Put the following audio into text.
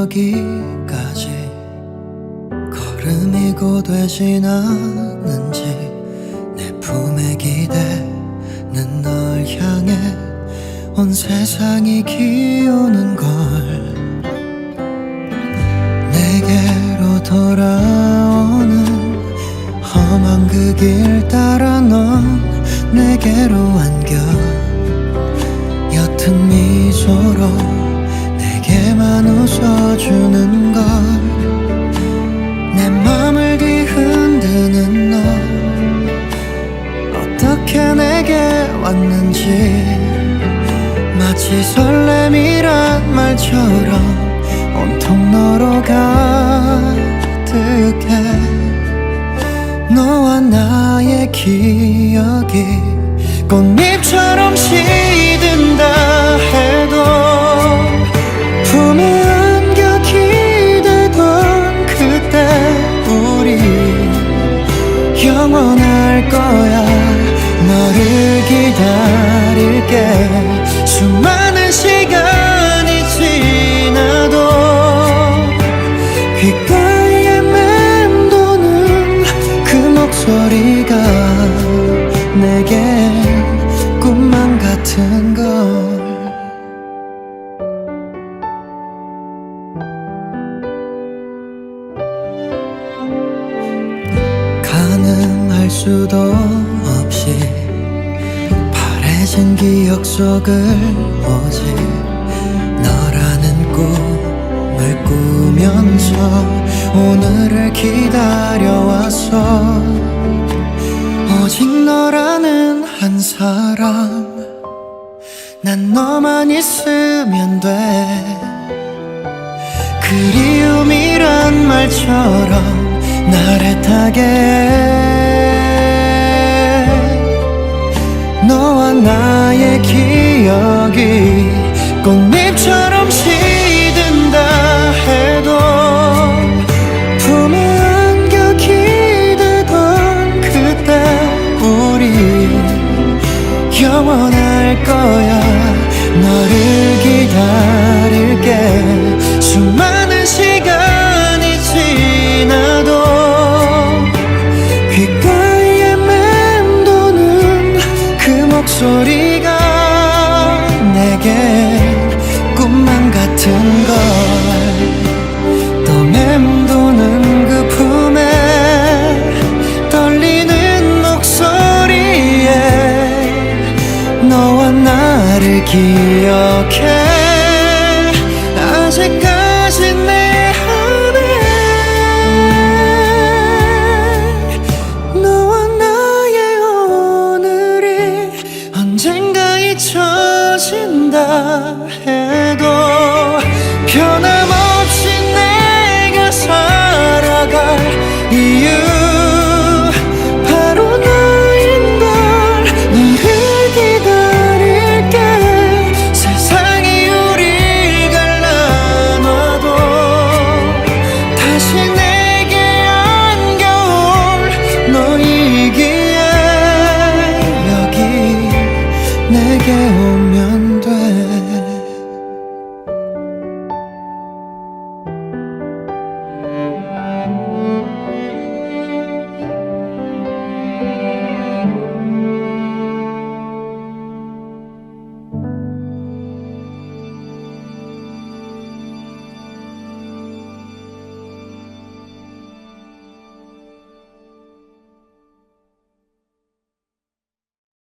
먼 여기까지 걸음이 고되진 않는지 내 품에 기대는 널 향해 온 세상이 기우는 걸 내게로 돌아오는 험한 그 길 따라 넌 내게로 안겨 옅은 미소로 내게만 웃어주는 걸내 맘을 뒤흔드는 너 어떻게 내게 왔는지 마치 설렘이란 말처럼 온통 너로 가득해. 너와 나의 기억이 꽃잎처럼 시든다 귓가에 맴도는 그 목소리가 내게 꿈만 같은 걸. 가늠할 수도 없이 바래진 기억 속을 오지 너라는 꿈을 꾸 면서 오늘을 기다려왔어. 오직 너라는 한 사람. 난 너만 있으면 돼. 그리움이란 말처럼 날 애타게 영원할 거야. 너를 기다릴게. 수많은 시간이 지나도 귓가에 맴도는 그 목소리가 너와 나를 기억해. 아직까지 내 안에 너와 나의 오늘이 언젠가 잊혀진다 해.